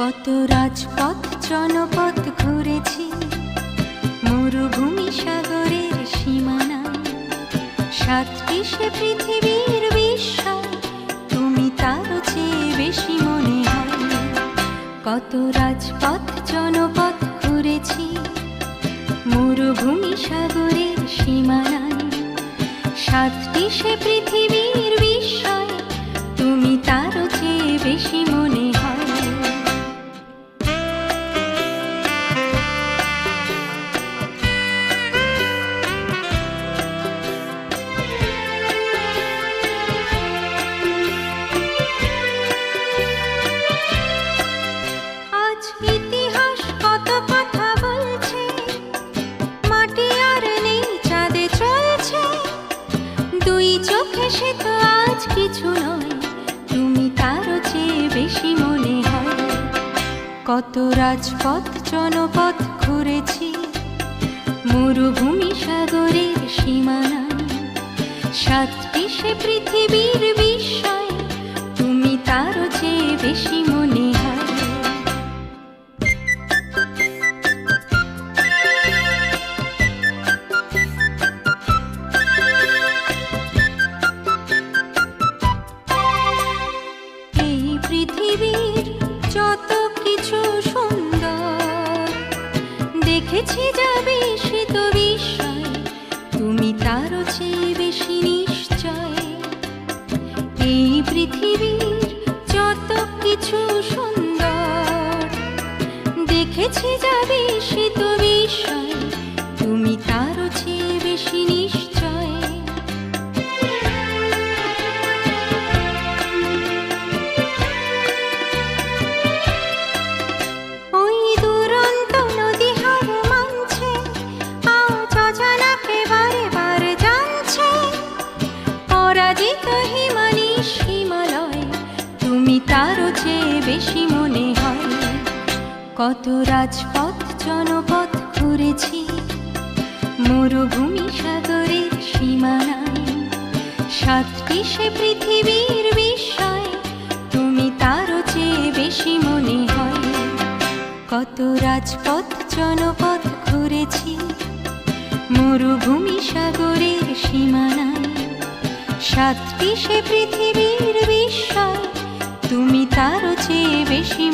কত রাজপথ, জনপথ ঘুরেছি। মরুভূমি সাগরের সীমানা সাতটি সে পৃথিবীর বিশ্ব তুমি তার চেয়ে বেশি মনে হয়। কত রাজপথ, জনপথ ঘুরেছি। মরুভূমি সাগরের সীমানায়। সাতটি সে পৃথিবীর কত দুই বেশি মনে কত রাজপথ, জনপথ ঘুরেছি, মরুভূমি সাগরের সীমানা সাতটি সে পৃথিবীর বিস্ময়, তুমি তারও চেয়ে বেশি তো বিষয়। তুমি তারও চেয়ে বেশি নিশ্চয়। এই পৃথিবীর যত কিছু সুন্দর, দেখেছি যাবে বেশি তারও চেয়ে বেশি মনে হয়। কত রাজপথ, জনপথ ঘুরেছি। মরুভূমি সাগরের সীমানায়। সাতটি সে পৃথিবীর বিস্ময় তুমি তারও চেয়ে বেশি মনে হয়। কত রাজপথ, জনপথ ঘুরেছি। মরুভূমি সাগরের সীমানায়। সাতটি সে পৃথিবীর বিস্ময় তুমি তারও চেয়ে বেশি